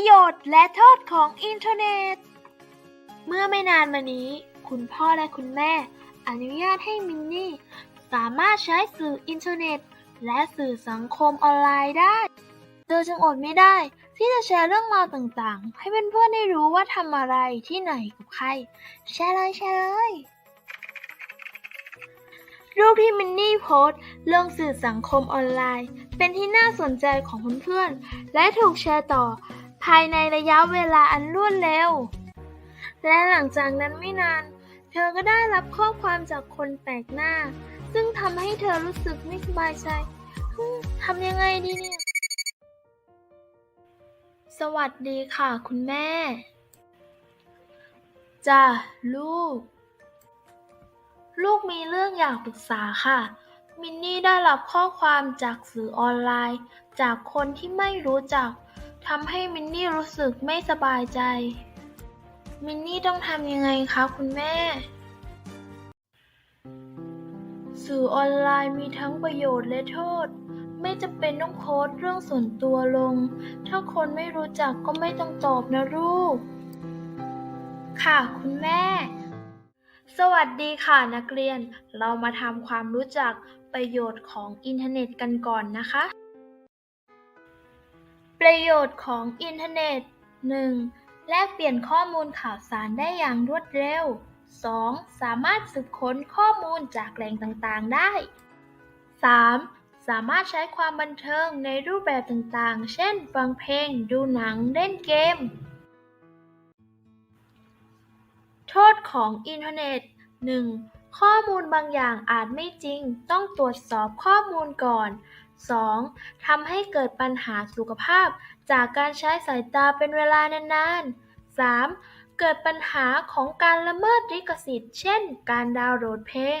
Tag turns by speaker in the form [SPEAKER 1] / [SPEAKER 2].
[SPEAKER 1] ประโยชน์และโทษของอินเทอร์เน็ต เมื่อไม่นานมานี้ คุณพ่อและคุณแม่ อนุญาตให้มินนี่ สามารถใช้สื่ออินเทอร์เน็ต และสื่อสังคมออนไลน์ได้ เธอจึงอดไม่ได้ ที่จะแชร์เรื่องราวต่างๆ ให้เพื่อนๆได้รู้ว่าทำอะไรที่ไหนกับใคร แชร์เลยแชร์เลยรูปที่มินนี่โพสต์ลงสื่อสังคมออนไลน์ เป็นที่น่าสนใจของเพื่อนๆและถูกแชร์ต่อ ภายในระยะเวลาอันรวดเร็ว และหลังจากนั้นไม่นาน เธอก็ได้รับข้อความจากคนแปลกหน้า ซึ่งทำให้เธอรู้สึกไม่สบายใจทำยังไงดีเนี่ย สวัสดีค่ะคุณแม่ จ้าลูก ลูกมีเรื่องอยากปรึกษาค่ะ มินนี่ได้รับข้อความจากสื่อออนไลน์ จากคนที่ไม่รู้จัก ทำให้มินนี่รู้สึกไม่สบายใจ มินนี่ต้องทำยังไงคะคุณแม่ สื่อออนไลน์มีทั้งประโยชน์และโทษ ไม่จำเป็นต้องโพสเรื่องส่วนตัวลง ถ้าคนไม่รู้จักก็ไม่ต้องตอบนะลูก ค่ะคุณแม่ สวัสดีค่ะนักเรียน เรามาทำความรู้จักประโยชน์ของอินเทอร์เน็ตกันก่อนนะคะ ประโยชน์ของอินเทอร์เน็ต 1. แลกเปลี่ยนข้อมูลข่าวสารได้อย่างรวดเร็ว 2. สามารถสืบค้นข้อมูลจากแหล่งต่างๆได้ 3. สามารถใช้ความบันเทิงในรูปแบบต่างๆ เช่น ฟังเพลง ดูหนัง เล่นเกม โทษของอินเทอร์เน็ต 1. ข้อมูลบางอย่างอาจไม่จริง ต้องตรวจสอบข้อมูลก่อน 2. ทำให้เกิดปัญหาสุขภาพจากการใช้สายตาเป็นเวลานานๆ 3. เกิดปัญหาของการละเมิดลิขสิทธิ์ เช่น การดาวน์โหลดเพลง